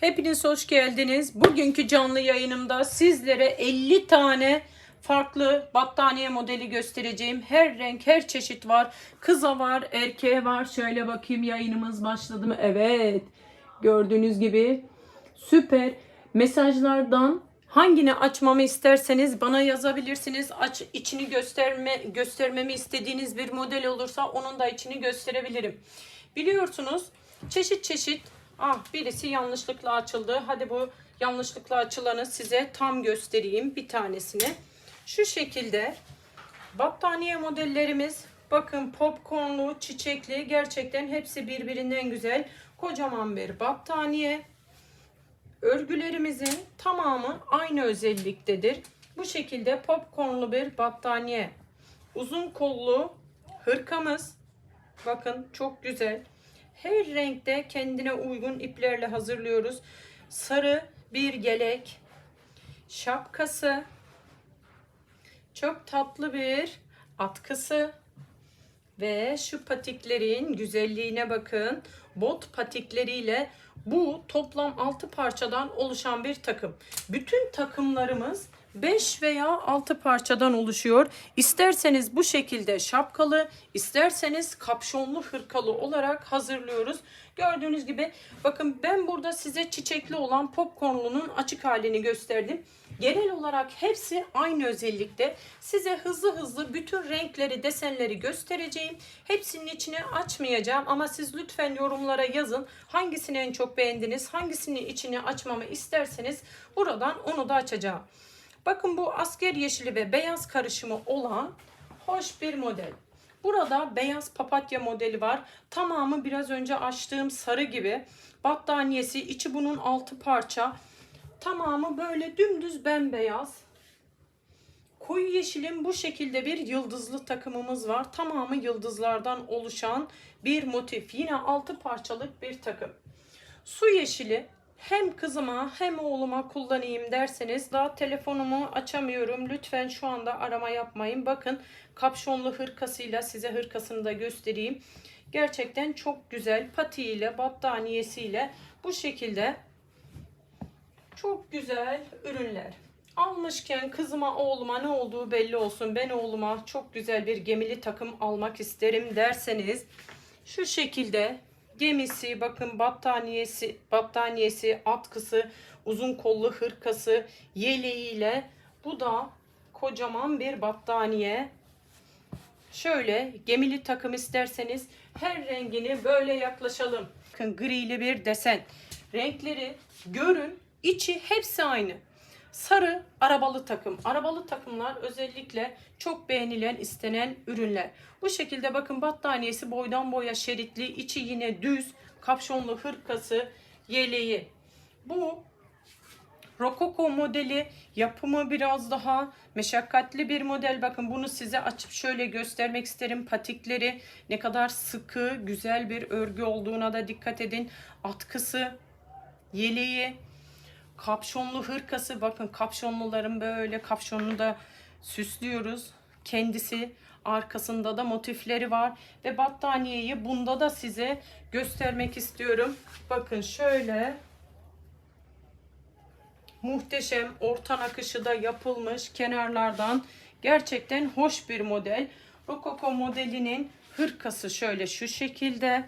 Hepiniz hoş geldiniz. Bugünkü canlı yayınımda sizlere 50 tane farklı battaniye modeli göstereceğim. Her renk, her çeşit var. Kıza var, erkeğe var. Şöyle bakayım yayınımız başladı mı? Evet. Gördüğünüz gibi süper. Mesajlardan hangini açmamı isterseniz bana yazabilirsiniz. Aç içini gösterme göstermemi istediğiniz bir model olursa onun da içini gösterebilirim. Biliyorsunuz çeşit çeşit ah birisi yanlışlıkla açıldı. Hadi bu yanlışlıkla açılanı size tam göstereyim bir tanesini. Şu şekilde battaniye modellerimiz bakın popcornlu, çiçekli gerçekten hepsi birbirinden güzel. Kocaman bir battaniye. Örgülerimizin tamamı aynı özelliktedir. Bu şekilde popcornlu bir battaniye. Uzun kollu hırkamız. Bakın çok güzel. Her renkte kendine uygun iplerle hazırlıyoruz. Sarı bir gelek. Şapkası. Çok tatlı bir atkısı. Ve şu patiklerin güzelliğine bakın. Bot patikleriyle bu toplam 6 parçadan oluşan bir takım. Bütün takımlarımız 5 veya 6 parçadan oluşuyor. İsterseniz bu şekilde şapkalı, isterseniz kapşonlu hırkalı olarak hazırlıyoruz. Gördüğünüz gibi bakın ben burada size çiçekli olan popcornlunun açık halini gösterdim. Genel olarak hepsi aynı özellikte. Size hızlı hızlı bütün renkleri, desenleri göstereceğim. Hepsinin içine açmayacağım ama siz lütfen yorumlara yazın. Hangisini en çok beğendiniz, hangisini içine açmamı isterseniz buradan onu da açacağım. Bakın bu asker yeşili ve beyaz karışımı olan hoş bir model. Burada beyaz papatya modeli var. Tamamı biraz önce açtığım sarı gibi. Battaniyesi içi bunun altı parça. Tamamı böyle dümdüz bembeyaz. Koyu yeşilin bu şekilde bir yıldızlı takımımız var. Tamamı yıldızlardan oluşan bir motif. Yine altı parçalık bir takım. Su yeşili hem kızıma hem oğluma kullanayım derseniz daha telefonumu açamıyorum. Lütfen şu anda arama yapmayın. Bakın kapşonlu hırkasıyla size hırkasını da göstereyim. Gerçekten çok güzel patiyle battaniyesiyle bu şekilde çok güzel ürünler. Almışken kızıma oğluma ne olduğu belli olsun. Ben oğluma çok güzel bir gemili takım almak isterim derseniz şu şekilde gemisi bakın battaniyesi battaniyesi atkısı uzun kollu hırkası yeleğiyle bu da kocaman bir battaniye. Şöyle gemili takım isterseniz her rengini böyle yaklaşalım. Bakın grili bir desen. Renkleri görün içi hepsi aynı Sarı arabalı takım. Arabalı takımlar özellikle çok beğenilen, istenen ürünler. Bu şekilde bakın battaniyesi boydan boya şeritli, içi yine düz, kapşonlu hırkası, yeleği. Bu Rokoko modeli yapımı biraz daha meşakkatli bir model. Bakın bunu size açıp şöyle göstermek isterim. Patikleri ne kadar sıkı, güzel bir örgü olduğuna da dikkat edin. Atkısı, yeleği, kapşonlu hırkası bakın kapşonluların böyle kapşonunu da süslüyoruz. Kendisi arkasında da motifleri var ve battaniyeyi bunda da size göstermek istiyorum. Bakın şöyle muhteşem orta akışı da yapılmış kenarlardan gerçekten hoş bir model. Rokoko modelinin hırkası şöyle şu şekilde.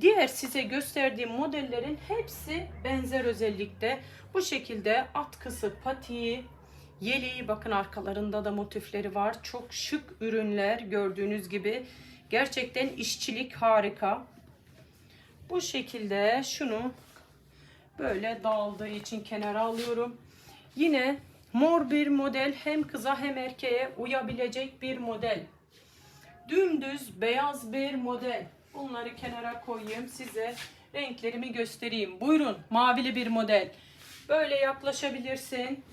Diğer size gösterdiğim modellerin hepsi benzer özellikte. Bu şekilde atkısı, patiği, yeleği bakın arkalarında da motifleri var. Çok şık ürünler gördüğünüz gibi. Gerçekten işçilik harika. Bu şekilde şunu böyle dağıldığı için kenara alıyorum. Yine mor bir model hem kıza hem erkeğe uyabilecek bir model. Dümdüz beyaz bir model. Bunları kenara koyayım size renklerimi göstereyim. Buyurun mavili bir model. Böyle yaklaşabilirsin.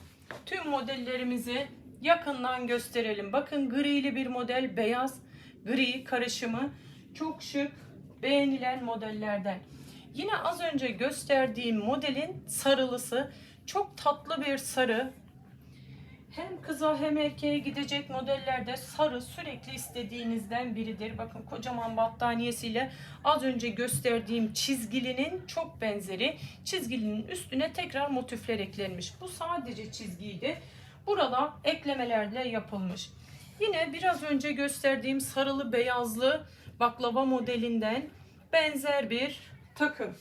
Tüm modellerimizi yakından gösterelim. Bakın grili bir model beyaz gri karışımı çok şık beğenilen modellerden. Yine az önce gösterdiğim modelin sarılısı çok tatlı bir sarı. Hem kıza hem erkeğe gidecek modellerde sarı sürekli istediğinizden biridir. Bakın kocaman battaniyesiyle az önce gösterdiğim çizgilinin çok benzeri. Çizgilinin üstüne tekrar motifler eklenmiş. Bu sadece çizgiydi. Burada eklemelerle yapılmış. Yine biraz önce gösterdiğim sarılı beyazlı baklava modelinden benzer bir takım.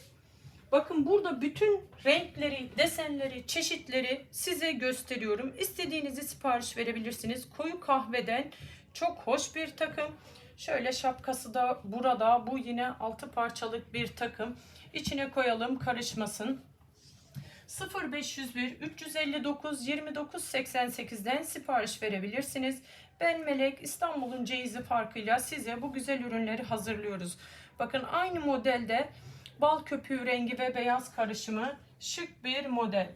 Bakın burada bütün renkleri, desenleri, çeşitleri size gösteriyorum. İstediğinizi sipariş verebilirsiniz. Koyu kahveden çok hoş bir takım. Şöyle şapkası da burada. Bu yine altı parçalık bir takım. İçine koyalım karışmasın. 0501 359 29 88'den sipariş verebilirsiniz. Ben Melek İstanbul'un ceyizi farkıyla size bu güzel ürünleri hazırlıyoruz. Bakın aynı modelde bal köpüğü rengi ve beyaz karışımı şık bir model.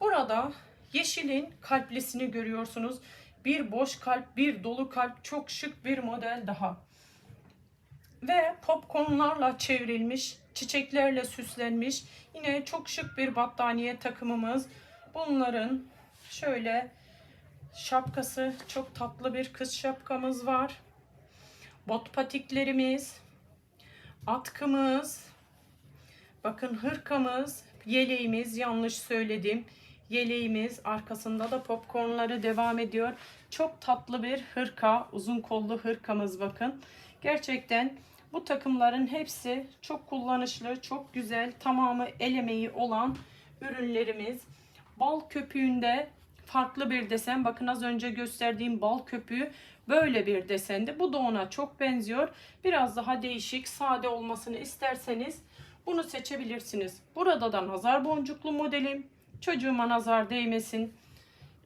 Burada yeşilin kalplisini görüyorsunuz. Bir boş kalp, bir dolu kalp çok şık bir model daha. Ve popcornlarla çevrilmiş, çiçeklerle süslenmiş yine çok şık bir battaniye takımımız. Bunların şöyle şapkası çok tatlı bir kız şapkamız var. Bot patiklerimiz, atkımız, bakın hırkamız, yeleğimiz yanlış söyledim. Yeleğimiz arkasında da popcornları devam ediyor. Çok tatlı bir hırka, uzun kollu hırkamız bakın. Gerçekten bu takımların hepsi çok kullanışlı, çok güzel, tamamı el emeği olan ürünlerimiz. Bal köpüğünde farklı bir desen. Bakın az önce gösterdiğim bal köpüğü böyle bir desendi. Bu da ona çok benziyor. Biraz daha değişik, sade olmasını isterseniz bunu seçebilirsiniz. Burada da nazar boncuklu modelim. Çocuğuma nazar değmesin.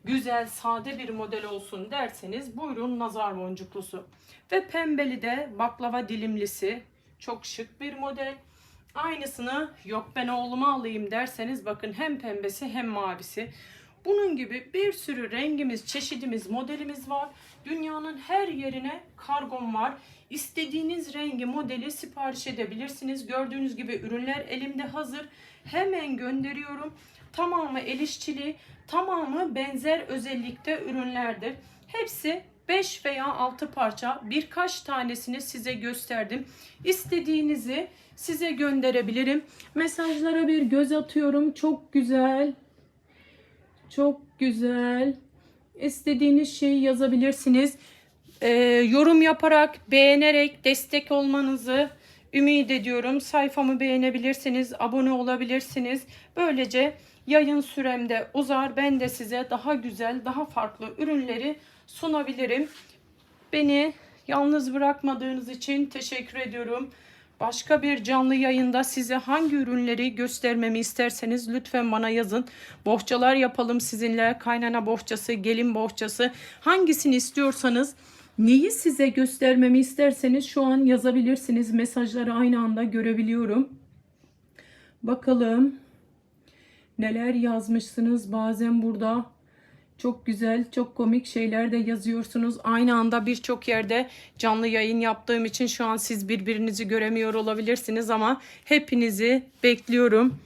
Güzel, sade bir model olsun derseniz buyurun nazar boncuklusu. Ve pembeli de baklava dilimlisi. Çok şık bir model. Aynısını yok ben oğluma alayım derseniz bakın hem pembesi hem mavisi. Bunun gibi bir sürü rengimiz, çeşidimiz, modelimiz var. Dünyanın her yerine kargom var. İstediğiniz rengi, modeli sipariş edebilirsiniz. Gördüğünüz gibi ürünler elimde hazır. Hemen gönderiyorum. Tamamı el işçiliği, tamamı benzer özellikte ürünlerdir. Hepsi 5 veya 6 parça birkaç tanesini size gösterdim. İstediğinizi size gönderebilirim. Mesajlara bir göz atıyorum. Çok güzel. Çok güzel. İstediğiniz şeyi yazabilirsiniz. Ee, yorum yaparak, beğenerek destek olmanızı ümit ediyorum. Sayfamı beğenebilirsiniz, abone olabilirsiniz. Böylece yayın süremde uzar. Ben de size daha güzel, daha farklı ürünleri sunabilirim. Beni yalnız bırakmadığınız için teşekkür ediyorum. Başka bir canlı yayında size hangi ürünleri göstermemi isterseniz lütfen bana yazın. Bohçalar yapalım sizinle. Kaynana bohçası, gelin bohçası hangisini istiyorsanız neyi size göstermemi isterseniz şu an yazabilirsiniz. Mesajları aynı anda görebiliyorum. Bakalım neler yazmışsınız bazen burada. Çok güzel, çok komik şeyler de yazıyorsunuz. Aynı anda birçok yerde canlı yayın yaptığım için şu an siz birbirinizi göremiyor olabilirsiniz ama hepinizi bekliyorum.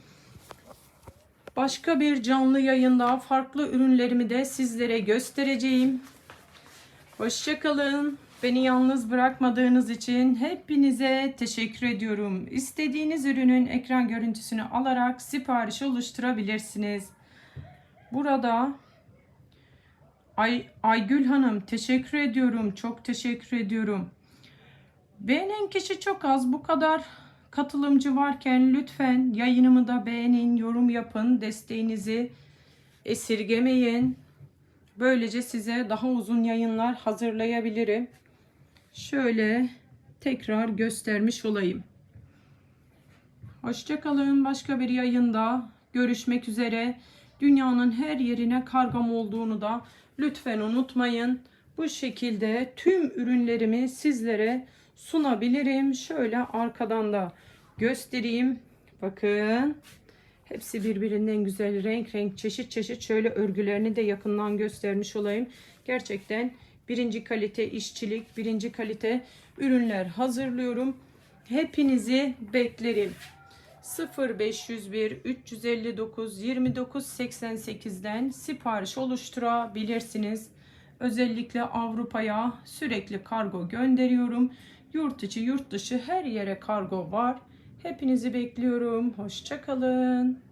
Başka bir canlı yayında farklı ürünlerimi de sizlere göstereceğim. Hoşçakalın. Beni yalnız bırakmadığınız için hepinize teşekkür ediyorum. İstediğiniz ürünün ekran görüntüsünü alarak sipariş oluşturabilirsiniz. Burada Ay, Aygül Hanım teşekkür ediyorum. Çok teşekkür ediyorum. Beğenen kişi çok az. Bu kadar katılımcı varken lütfen yayınımı da beğenin, yorum yapın. Desteğinizi esirgemeyin. Böylece size daha uzun yayınlar hazırlayabilirim. Şöyle tekrar göstermiş olayım. Hoşçakalın. Başka bir yayında görüşmek üzere. Dünyanın her yerine kargam olduğunu da lütfen unutmayın. Bu şekilde tüm ürünlerimi sizlere sunabilirim. Şöyle arkadan da göstereyim. Bakın. Hepsi birbirinden güzel renk renk çeşit çeşit şöyle örgülerini de yakından göstermiş olayım. Gerçekten birinci kalite işçilik, birinci kalite ürünler hazırlıyorum. Hepinizi beklerim. 0501 359 29 88'den sipariş oluşturabilirsiniz. Özellikle Avrupa'ya sürekli kargo gönderiyorum. Yurt içi, yurt dışı her yere kargo var. Hepinizi bekliyorum. Hoşçakalın.